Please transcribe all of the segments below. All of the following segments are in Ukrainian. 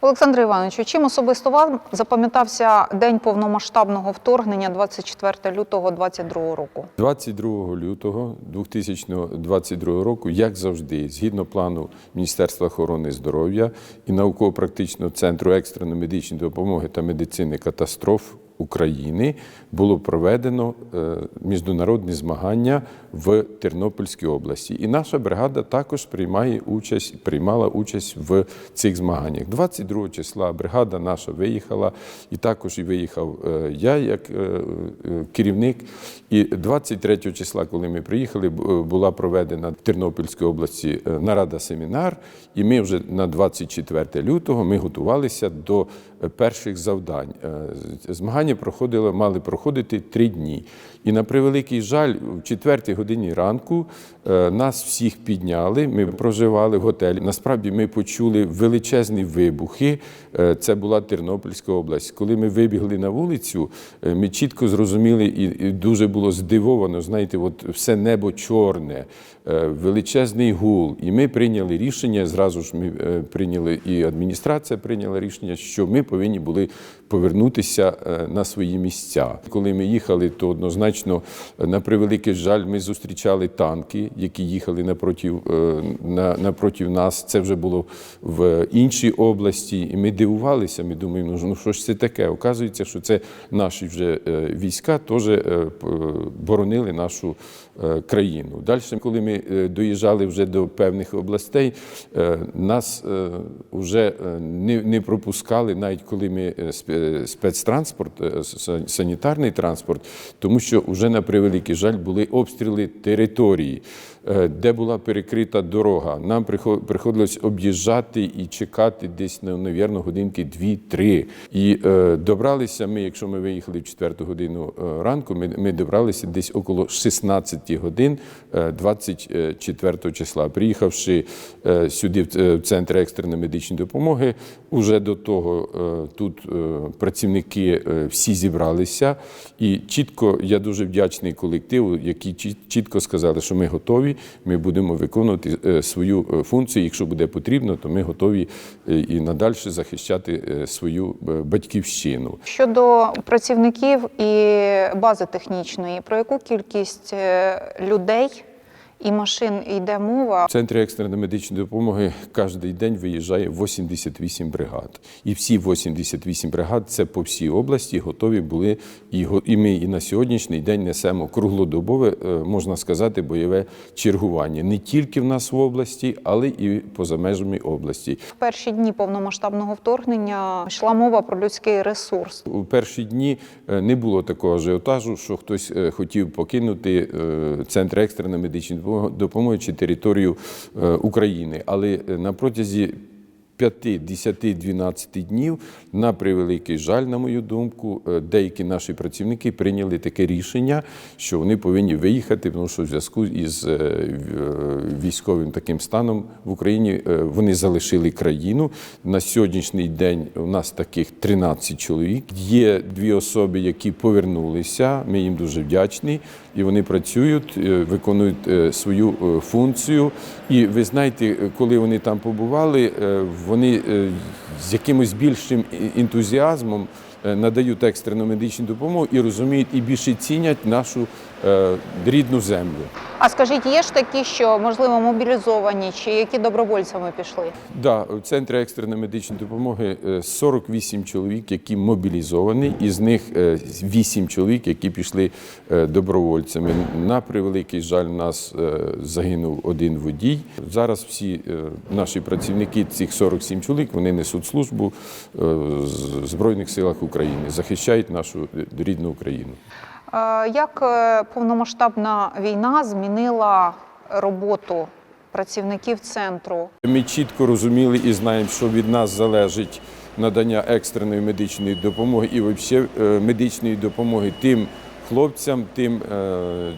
Олександре Івановичу, чим особисто вам запам'ятався день повномасштабного вторгнення 24 лютого 2022 року? 22 лютого 2022 року, як завжди, згідно плану Міністерства охорони здоров'я і науково-практичного центру екстреної медичної допомоги та медицини катастроф України, було проведено е, міжнародні змагання в Тернопільській області. І наша бригада також приймає участь, приймала участь в цих змаганнях. 22 числа бригада наша виїхала, і також і виїхав е, я як е, керівник. І 23 числа, коли ми приїхали, була проведена в Тернопільській області нарада семінар, і ми вже на 24 лютого ми готувалися до перших завдань. Е, з- проходило, мали проходити три дні. І на превеликий жаль, в четвертій годині ранку е, нас всіх підняли. Ми проживали в готелі. Насправді ми почули величезні вибухи. Е, Це була Тернопільська область. Коли ми вибігли на вулицю, е, ми чітко зрозуміли і дуже було здивовано. Знаєте, от все небо чорне, е, величезний гул. І ми прийняли рішення. Зразу ж ми прийняли, і адміністрація прийняла рішення, що ми повинні були повернутися на свої місця. Коли ми їхали, то однозначно, на превеликий жаль, ми зустрічали танки, які їхали напротив, напротив нас. Це вже було в іншій області. І ми дивувалися. Ми думаємо, ну, ну що ж це таке? Оказується, що це наші вже е, війська теж е, боронили нашу е, країну. Далі, коли ми е, доїжджали вже до певних областей, е, нас вже не, пропускали, навіть коли ми е, спецтранспорт, е, санітарний транспорт, тому що вже на превеликий жаль були обстріли території, е, де була перекрита дорога. Нам прихо- приходилось об'їжджати і чекати десь на навірно, годинки 2-3. І е, добралися ми, якщо ми виїхали в 4 годину е, ранку, ми, ми добралися десь около 16 годин е, 24 числа. Приїхавши е, сюди, в е, центр екстреної медичної допомоги, уже до того е, тут е, працівники е, всі зібралися. І чітко я дуже вдячний колективу, які чітко сказали, що ми готові, ми будемо виконувати е, свою е, функцію. Якщо буде потрібно, то ми готові е, і надалі захищати свою батьківщину. Щодо працівників і бази технічної, про яку кількість людей і машин йде мова? В центрі екстреної медичної допомоги кожен день виїжджає 88 бригад. І всі 88 бригад це по всій області готові були. І, і ми і на сьогоднішній день несемо круглодобове, е, можна сказати, бойове чергування. Не тільки в нас в області, але і поза межами області. В перші дні повномасштабного вторгнення йшла мова про людський ресурс. У перші дні е, не було такого ажіотажу, що хтось е, хотів покинути центр екстреної медичної допомоги- допомоги чи територію е, України. Але е, на протязі 5, 10, 12 днів, на превеликий жаль, на мою думку, е, деякі наші працівники прийняли таке рішення, що вони повинні виїхати, тому що в зв'язку із е, в- е, військовим таким станом в Україні вони залишили країну. На сьогоднішній день у нас таких 13 чоловік. Є дві особи, які повернулися. Ми їм дуже вдячні, і вони працюють, виконують свою функцію. І ви знаєте, коли вони там побували, е, вони е, з якимось більшим ентузіазмом надають екстрену медичну допомогу і розуміють і більше цінять нашу е, рідну землю. А скажіть, є ж такі, що можливо мобілізовані, чи які добровольцями пішли? Да, в центрі екстреної медичної допомоги е, 48 чоловік, які мобілізовані, із них е, 8 чоловік, які пішли е, добровольцями. На превеликий жаль, у нас е, загинув один водій. Зараз всі е, наші працівники, цих 47 чоловік, вони несуть службу е, в Збройних силах України, захищають нашу рідну Україну. Е, Як е, повномасштабна війна змінила роботу працівників центру? Ми чітко розуміли і знаємо, що від нас залежить надання екстреної медичної допомоги і взагалі е, медичної допомоги тим хлопцям, тим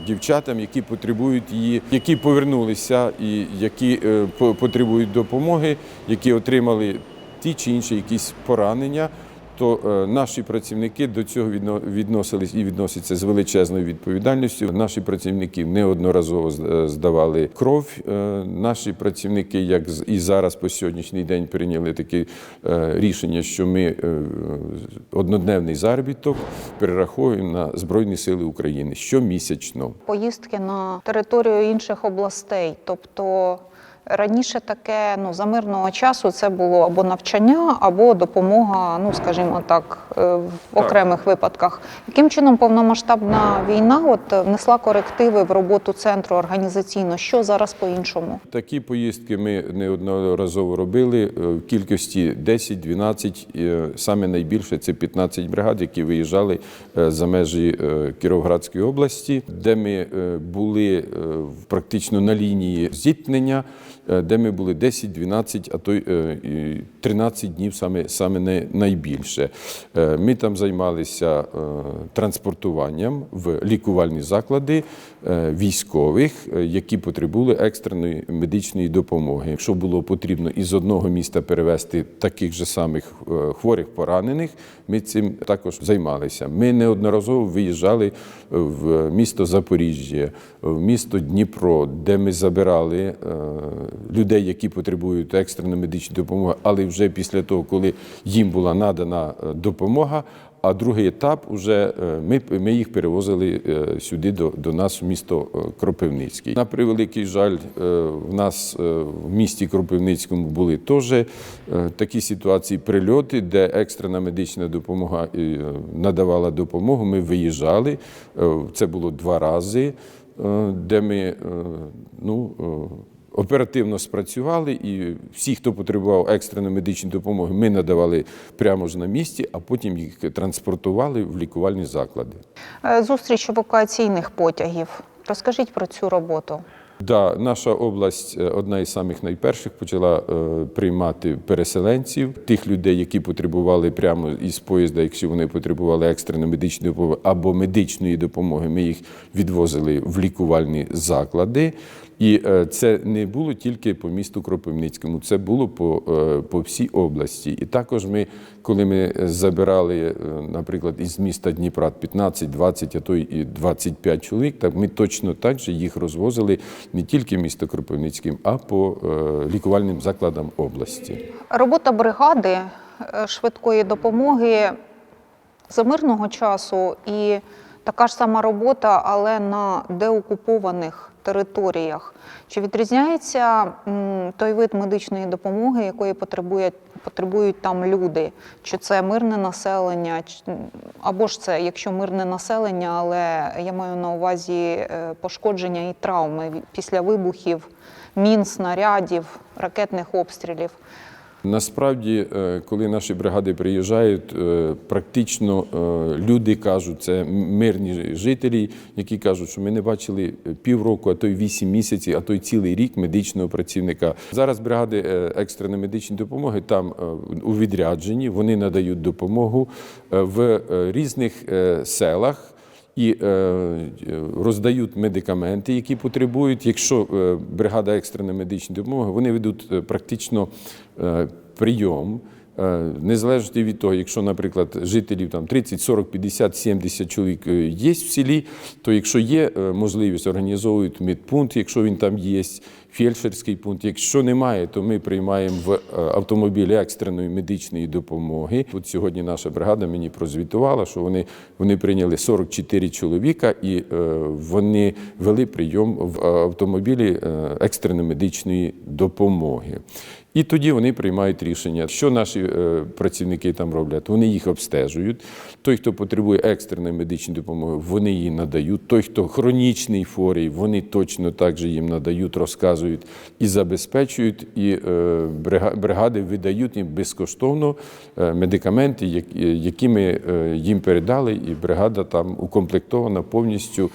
дівчатам, які потребують її, які повернулися і які по- потребують допомоги, які отримали ті чи інші якісь поранення. То е, наші працівники до цього відно- відносились і відносяться з величезною відповідальністю. Наші працівники неодноразово е, здавали кров. Е, Наші працівники, як і зараз по сьогоднішній день, прийняли таке рішення, що ми однодневний заробіток перераховуємо на Збройні Сили України щомісячно. Поїздки на територію інших областей. Тобто раніше таке ну, за мирного часу це було або навчання, або допомога, ну скажімо так, е, в окремих випадках. Яким чином повномасштабна війна от внесла корективи в роботу центру організаційно? Що зараз по-іншому? Такі поїздки ми неодноразово робили е, в кількості 10-12, е, саме найбільше це 15 бригад, які виїжджали за межі Кіровоградської області, де ми були практично на лінії зіткнення, де ми були 10-12, а то й е, 13 днів саме, саме най- найбільше. Е, Ми там займалися е, транспортуванням в лікувальні заклади е, військових, е, які потребували екстреної медичної допомоги. Якщо було потрібно із одного міста перевезти таких же самих е, хворих поранених, ми цим також займалися. Ми неодноразово виїжджали в місто Запоріжжя, в місто Дніпро, де ми забирали е, людей, які потребують екстреної медичної допомоги, але вже після того, коли їм була надана е, допомога. А другий етап уже е, ми, ми їх перевозили е, сюди до, до нас в місто Кропивницький. На превеликий жаль, в нас в місті Кропивницькому були теж такі ситуації прильоти, де екстрена медична допомога надавала допомогу. Ми виїжджали. Це було два рази, де ми ну. Оперативно спрацювали, і всі, хто потребував екстреної медичної допомоги, ми надавали прямо ж на місці, а потім їх транспортували в лікувальні заклади. Е, Зустріч евакуаційних потягів. Розкажіть про цю роботу. Да, наша область е, одна із самих найперших почала е, приймати переселенців, тих людей, які потребували прямо із поїзда, якщо вони потребували екстреної медичної допомоги або медичної допомоги. Ми їх відвозили в лікувальні заклади. І е, це не було тільки по місту Кропивницькому, це було по, е, по всій області. І також ми, коли ми забирали, е, наприклад, із міста Дніпра 15, 20, а то й і 25 чоловік, так ми точно так же їх розвозили не тільки місто Кропивницьким, а по лікувальним закладам області. Робота бригади швидкої допомоги за мирного часу і така ж сама робота, але на деокупованих територіях. Чи відрізняється той вид медичної допомоги, якої потребує, потребують там люди? Чи це мирне населення, або ж це, якщо мирне населення, але я маю на увазі е, пошкодження і травми після вибухів, мін, снарядів, ракетних обстрілів? Насправді, е, коли наші бригади приїжджають, е, практично е, люди кажуть, це мирні жителі, які кажуть, що ми не бачили півроку, а то й вісім місяців, а то й цілий рік медичного працівника. Зараз бригади екстреної медичної допомоги там у відрядженні, вони надають допомогу в різних селах і е, роздають медикаменти, які потребують. Якщо е, бригада екстреної медичної допомоги, вони ведуть е, практично прийом. Незалежно від того, якщо, наприклад, жителів там 30, 40, 50, 70 чоловік є в селі, то якщо є можливість, організовують медпункт, якщо він там є, фельдшерський пункт. Якщо немає, то ми приймаємо в е, автомобілі екстреної медичної допомоги. От сьогодні наша бригада мені прозвітувала, що вони, вони прийняли 44 чоловіка і е, вони вели прийом в е, автомобілі екстреної медичної допомоги. І тоді вони приймають рішення, що наші е, працівники там роблять. Вони їх обстежують. Той, хто потребує екстреної медичної допомоги, вони її надають. Той, хто хронічний хворий, вони точно так же їм надають, розказують і забезпечують. І е, бригади видають їм безкоштовно е, медикаменти, які- які ми е, їм передали, і бригада там укомплектована повністю.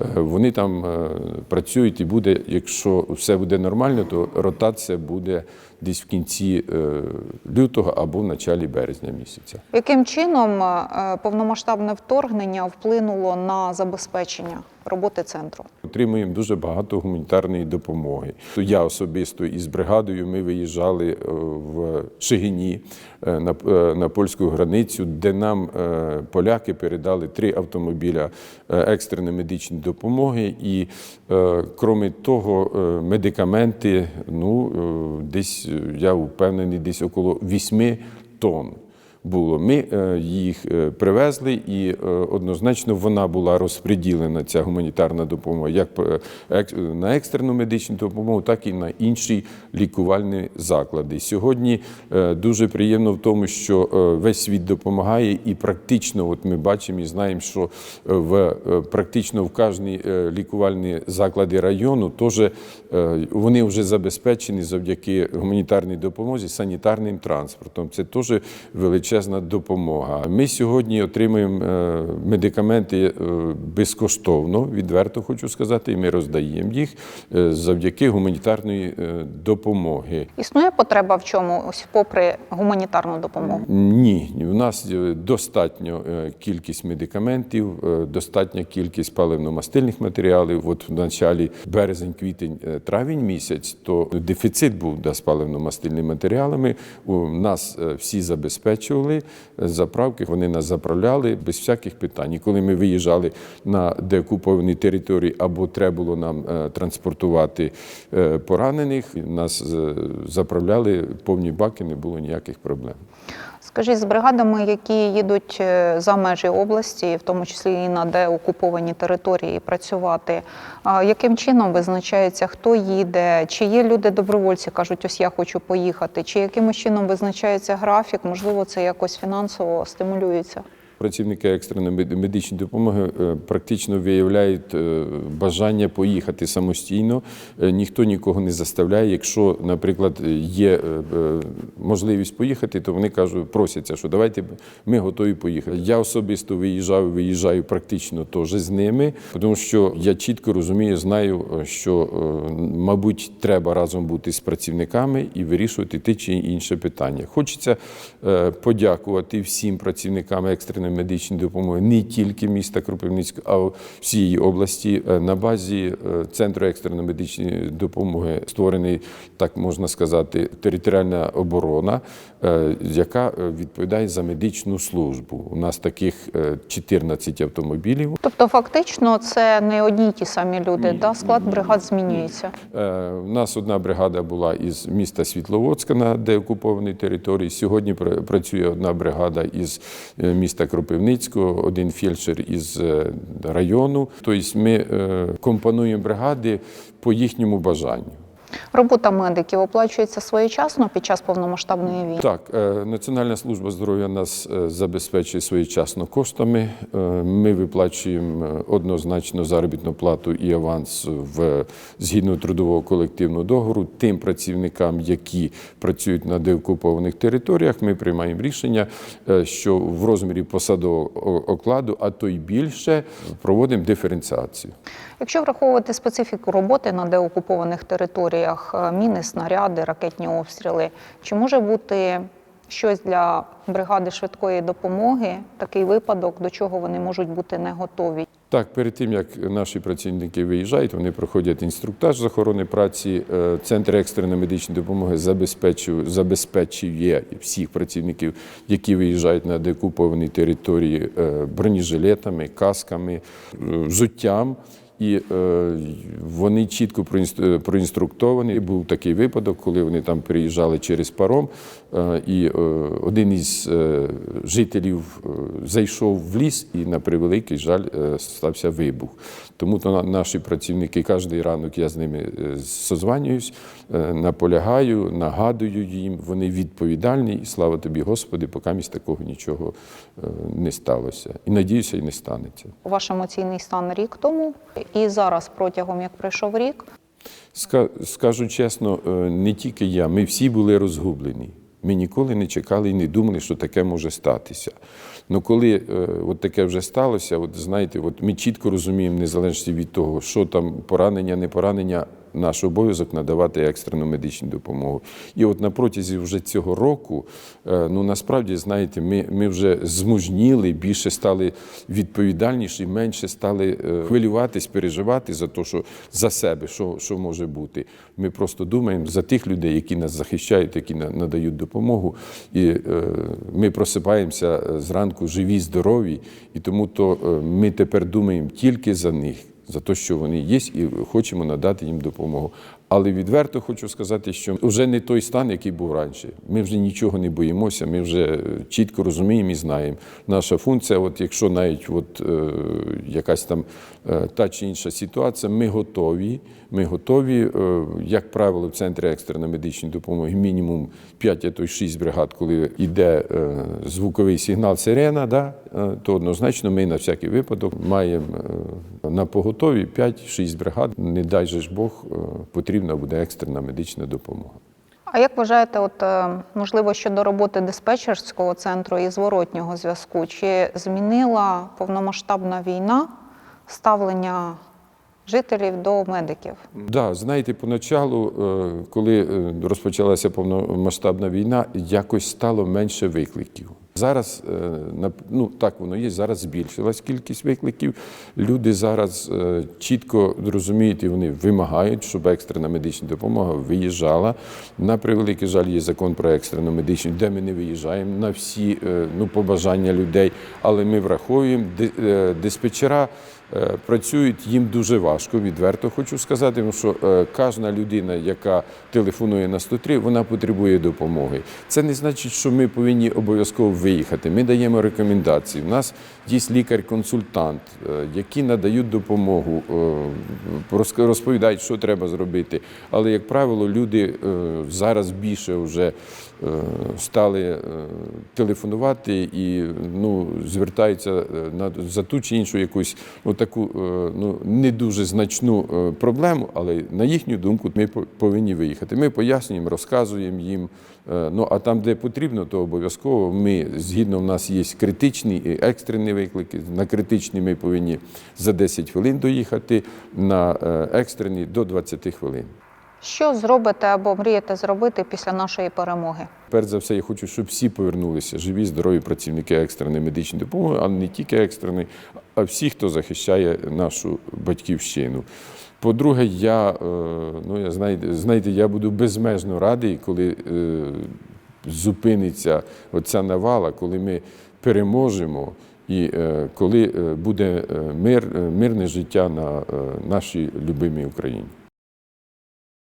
Е, Вони там е, працюють і буде, якщо все буде нормально, то ротація буде десь в кінці е, лютого або в началі березня місяця. Яким чином повномасштабне вторгнення вплинуло на забезпечення роботи центру? Отримуємо дуже багато гуманітарної допомоги. Я особисто із бригадою ми виїжджали в Шигині, на, е, на польську границю, де нам е, поляки передали три автомобіля е, екстреної медичної допомоги. І е, крім того, е, медикаменти, ну е, десь е, я впевнений, десь около 8 тонн було. Ми е, їх е, привезли, і е, однозначно вона була розподілена, ця гуманітарна допомога, як на екстрену медичну допомогу, так і на інші лікувальні заклади. Сьогодні дуже приємно в тому, що весь світ допомагає, і практично, от ми бачимо і знаємо, що в практично в кожній лікувальні заклади району теж вони вже забезпечені завдяки гуманітарній допомозі санітарним транспортом. Це теж величезна допомога. Ми сьогодні отримуємо е, медикаменти е, безкоштовно, відверто хочу сказати, і ми роздаємо їх е, завдяки гуманітарної допомоги. Існує потреба в чомусь, попри гуманітарну допомогу? Ні, у нас достатньо кількість медикаментів, достатня кількість паливно-мастильних матеріалів. От в началі березень, квітень, травень місяць, то дефіцит був да, з паливно-мастильними матеріалами. У нас всі забезпечували е, заправки, вони нас заправляли без всяких питань. І коли ми виїжджали на деокуповані території або треба було нам е, транспортувати е, поранених, нас е, заправляли повні баки, не було ніяких проблем. Скажіть, з бригадами, які їдуть е, за межі області, в тому числі і на деокуповані території, працювати, яким чином визначається, хто їде? Чи є люди добровольці, кажуть, ось я хочу поїхати, чи якимось чином визначається графік? Можливо, це якось фінансово стимулюється? Працівники екстреної медичної допомоги е, практично виявляють е, бажання поїхати самостійно. Е, Ніхто нікого не заставляє. Якщо, наприклад, є можливість поїхати, то вони кажуть, просяться, що давайте ми готові поїхати. Я особисто виїжджаю, виїжджаю практично теж з ними, тому що я чітко розумію, знаю, що, мабуть, треба разом бути з працівниками і вирішувати те чи інше питання. Хочеться подякувати всім працівникам екстреної медичної допомоги не тільки міста Кропивницького, а всієї області. Е, На базі е, центру екстреної медичної допомоги створений, так можна сказати, територіальна оборона, е, яка відповідає за медичну службу. У нас таких е, 14 автомобілів. Тобто, фактично, це не одні й ті самі люди, да? склад бригад змінюється. У нас одна бригада була із міста Світловодська на деокупованій території. Сьогодні пр- працює одна бригада із міста Кропивницького, один фельдшер із е, району. Тобто ми е, компонуємо бригади по їхньому бажанню. Робота медиків оплачується своєчасно під час повномасштабної війни. Так, е, Національна служба здоров'я нас е, забезпечує своєчасно коштами. Е, Ми виплачуємо однозначно заробітну плату і аванс в згідно трудового колективного договору тим працівникам, які працюють на деокупованих територіях. Ми приймаємо рішення, що в розмірі посадового окладу, а то й більше, проводимо диференціацію. Якщо враховувати специфіку роботи на деокупованих територіях, е, міни, снаряди, ракетні обстріли, чи може бути щось для бригади швидкої допомоги, такий випадок, до чого вони можуть бути не готові? Так, перед тим як наші працівники виїжджають, вони проходять інструктаж з охорони праці. Е, Центр екстреної медичної допомоги забезпечує, забезпечує всіх працівників, які виїжджають на декуповані території е, бронежилетами, касками, взуттям. І е, вони чітко проінст- проінструктовані. І Був такий випадок, коли вони там приїжджали через паром, е, і е, один із е, жителів е, зайшов в ліс, і на превеликий жаль е, стався вибух. Тому то на- наші працівники кожен ранок я з ними е, созванююсь, е, наполягаю, нагадую їм. Вони відповідальні, і слава тобі, Господи, поки місь такого нічого е, не сталося. І надіюся, і не станеться. Ваш емоційний стан рік тому і зараз, протягом як пройшов рік, Скажу чесно, е, не тільки я, ми всі були розгублені. Ми ніколи не чекали і не думали, що таке може статися. Ну коли е, от таке вже сталося, от знаєте, от ми чітко розуміємо, незалежно від того, що там поранення, не поранення, наш обов'язок надавати екстрену медичну допомогу. І от на протязі вже цього року, е, ну насправді, знаєте, ми, ми вже змужніли, більше стали відповідальніші, менше стали е, хвилюватись, переживати за те, що за себе, що, що може бути. Ми просто думаємо за тих людей, які нас захищають, які на- надають допомогу. І е, ми просипаємося зранку живі, здорові, і тому то ми тепер думаємо тільки за них за те, що вони є, і хочемо надати їм допомогу. Але відверто хочу сказати, що вже не той стан, який був раніше. Ми вже нічого не боїмося, ми вже е, чітко розуміємо і знаємо. Наша функція, от якщо навіть от, е, якась там е, та чи інша ситуація, ми готові. Ми готові, е, як правило, в центрі екстреної медичної допомоги мінімум 5, а то й 6 бригад, коли йде е, звуковий сигнал сирена, да, е, то однозначно ми на всякий випадок маємо е, на поготові 5-6 бригад. Не дай же ж Бог, е, потрібна буде екстрена медична допомога. А як вважаєте, от е, можливо щодо роботи диспетчерського центру і зворотнього зв'язку, чи змінила повномасштабна війна ставлення жителів до медиків? Да, знаєте, поначалу, е, коли е, розпочалася повномасштабна війна, якось стало менше викликів. Зараз е, ну так воно є. Зараз збільшилась кількість викликів. Люди зараз е, чітко розуміють і вони вимагають, щоб екстрена медична допомога виїжджала. На превеликий жаль, є закон про екстрену медичну, де ми не виїжджаємо на всі е, ну, побажання людей, але ми враховуємо Ди- диспетчера. Е, Працюють їм дуже важко, відверто хочу сказати, тому що е, кожна людина, яка телефонує на 103, вона потребує допомоги. Це не значить, що ми повинні обов'язково виїхати. Ми даємо рекомендації. У нас є лікар-консультант, е, які надають допомогу, розповідають, що треба зробити. Але, як правило, люди зараз більше вже стали телефонувати і ну, звертаються за ту чи іншу якусь таку е, ну, не дуже значну е, проблему, але на їхню думку ми повинні виїхати. Ми пояснюємо, розказуємо їм. Е, Ну а там, де потрібно, то обов'язково ми згідно в нас є критичні і екстрені виклики. На критичні ми повинні за 10 хвилин доїхати, на екстрені до 20 хвилин. Що зробите або мрієте зробити після нашої перемоги? Перш за все, я хочу, щоб всі повернулися живі, здорові працівники екстреної медичної допомоги, а не тільки екстреної, а всі, хто захищає нашу батьківщину. По-друге, я, е, ну, я знаєте, знаєте, я буду безмежно радий, коли е, зупиниться оця навала, коли ми переможемо і е, коли е, буде мир, мирне життя на нашій любимій Україні.